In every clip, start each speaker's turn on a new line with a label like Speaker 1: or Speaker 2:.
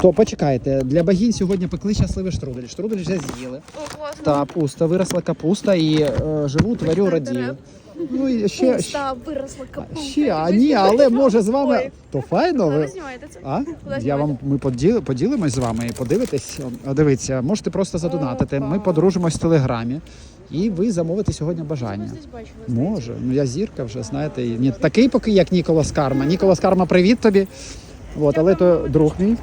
Speaker 1: То почекайте, для богінь сьогодні пекли щасливий штрудель. Штрудель вже з'їли.
Speaker 2: О.
Speaker 1: Та пусто, виросла капуста і е, живу, творю, радію. Ну і ще, ще,
Speaker 2: Пуста, виросла капуста.
Speaker 1: ще, а ні, але може з вами.
Speaker 2: Ой.
Speaker 1: То файно. Ви...
Speaker 2: ви знімаєте це?
Speaker 1: А?
Speaker 2: Куди
Speaker 1: Я вам ми поділи, поділимось з вами і подивитесь. О, Дивіться, можете просто задонатити. Ми подружимось в телеграмі, і ви замовите сьогодні бажання.
Speaker 2: Десь бачила.
Speaker 1: Може, ну я зірка вже, знаєте, і такий поки, як Ніколас Карма. Ніколас Карма, привіт тобі. От, але то друг мій.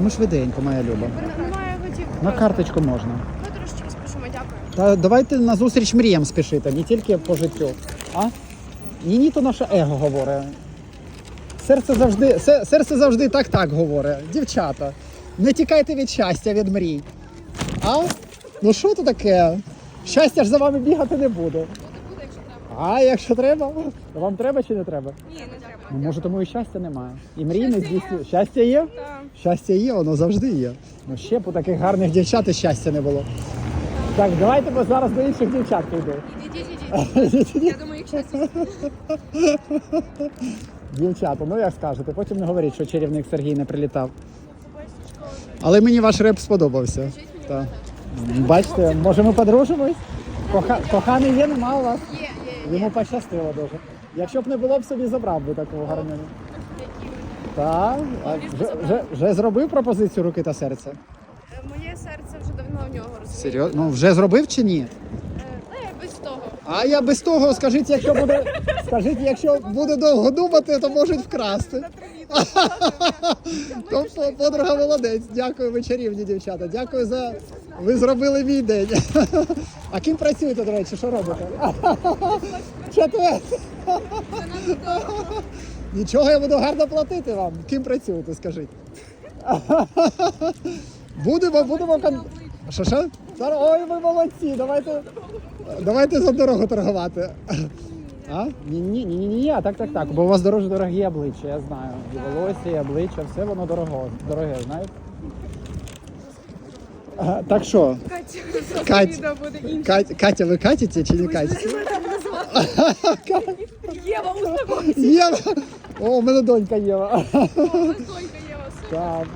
Speaker 1: Ну швиденько, моя люба.
Speaker 2: Немає готівки.
Speaker 1: На карточку можна.
Speaker 2: Ми трошечки спішимо, дякую.
Speaker 1: Та давайте на зустріч мріям спішити, не тільки по життю. А? Ні, ні, то наше его говорить. Серце завжди, се- серце завжди так так говорить. Дівчата, не тікайте від щастя, від мрій. А? Ну що то таке? Щастя ж за вами бігати не буде. А якщо треба? Вам треба чи не треба?
Speaker 2: Ні, не треба.
Speaker 1: Ну, може, тому і щастя немає. І мрій не здійснює. Щастя є?
Speaker 2: Так.
Speaker 1: Щастя є, воно завжди є. Ну ще у таких гарних дівчат і щастя не було. Так, давайте бо зараз до інших дівчат піду.
Speaker 2: Ідіть, ідіть. Я думаю, якщо це
Speaker 1: Дівчата, ну як скажете, потім не говоріть, що чарівник Сергій не прилітав. Але мені ваш реп сподобався. Так. Бачите, може ми подружимось? Коха... Коханий є, нема у вас?
Speaker 2: є.
Speaker 1: Йому пощастило дуже. Якщо б не було б собі забрав би такого гарнину. Так, а вже, вже, вже зробив пропозицію руки та серця?
Speaker 2: Е, Моє серце вже давно в нього розуміє.
Speaker 1: Серйозно? Ну вже зробив чи ні?
Speaker 2: Е, Та я без того.
Speaker 1: А я без того, скажіть, якщо буде, скажіть, якщо буде довго думати, то можуть вкрасти. То подруга молодець. Дякую, ви чарівні дівчата. Дякую за. Ви зробили мій день. А ким працюєте, до речі, що робите? Четвер. Нічого, я буду гарно платити вам. Ким працюєте, скажіть? Будемо, будемо. Що що? Ой, ви молодці, давайте. Давайте за дорогу торгувати. А? Ні, ні, ні, ні, ні, так, так, так. Бо у вас дуже дорогі обличчя, я знаю. І волосся, і обличчя, все воно дорого, дороге, знаєте? А, так що, Кать, Кать, Катя, ви катите чи не катите?
Speaker 2: Єва, успокойся.
Speaker 1: Єва! О, у мене донька Єва.
Speaker 2: Єва, все.
Speaker 1: Так.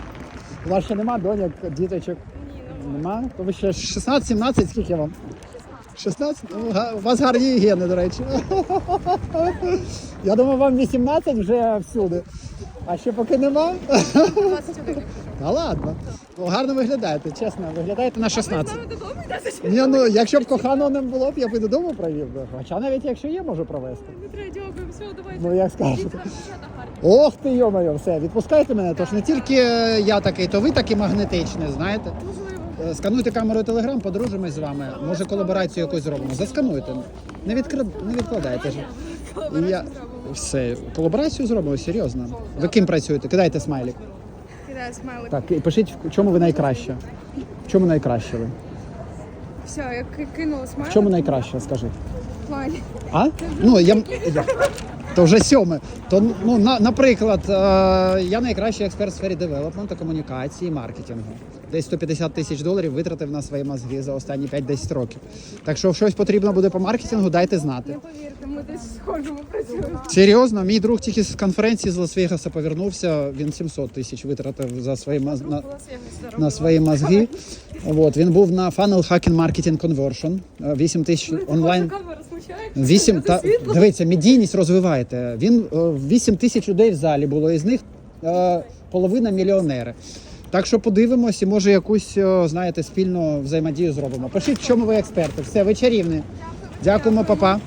Speaker 1: У вас ще нема доньок, діточок?
Speaker 2: Ні, ну.
Speaker 1: Нема? То ви ще 16-17, скільки вам? 16? Ну, га- У вас гарні гени, до речі. Я думаю, вам 18 вже всюди. А ще поки нема.
Speaker 2: 21.
Speaker 1: Та ладно. Ну, гарно виглядаєте, чесно, виглядаєте на 16.
Speaker 2: Додому йдете?
Speaker 1: Ні, ну якщо б коханого не було б, я б і додому провів би. Хоча навіть якщо є, можу провести.
Speaker 2: Не дякую, все, давайте.
Speaker 1: Ну як скажете.
Speaker 2: Дівчата гарні.
Speaker 1: Ох ти йо-моє, все, відпускайте мене. Тож не тільки я такий, то ви такий магнетичний, знаєте.
Speaker 2: Можливо.
Speaker 1: Е, Скануйте камерою Телеграм, подружимось з вами. Може колаборацію якусь зробимо. Заскануйте. Не, відкр... не відкладайте ж. Я... Все, колаборацію зробимо, серйозно. Ви ким працюєте? Кидайте смайлик.
Speaker 2: Кидаю смайлик.
Speaker 1: Так, і пишіть, в чому ви найкраще. В чому найкраще ви?
Speaker 2: Все, я ки- кинула смайлик.
Speaker 1: В чому найкраще, скажіть?
Speaker 2: В плані.
Speaker 1: А? Ну, я... я... То вже сьоме. То, ну, на, наприклад, е, я найкращий експерт в сфері девелопменту, комунікації, маркетингу. Десь 150 тисяч доларів витратив на свої мозги за останні 5-10 років. Так що, щось потрібно буде по маркетингу, дайте знати.
Speaker 2: Не повірте, ми десь схожому працюємо.
Speaker 1: Серйозно, мій друг тільки з конференції з Лас-Вегаса повернувся. Він 700 тисяч витратив за свої моз- на, на свої мозги. От, він був на Funnel Hacking Marketing Conversion. е, 8 тисяч онлайн. Вісім та дивіться, медійність розвиваєте. Він вісім 8 тисяч людей в залі було, із них е, половина мільйонери. Так що подивимось і може якусь, е, знаєте, спільну взаємодію зробимо. Пишіть, в чому ви експерти. Все, ви чарівні. Дякуємо, папа.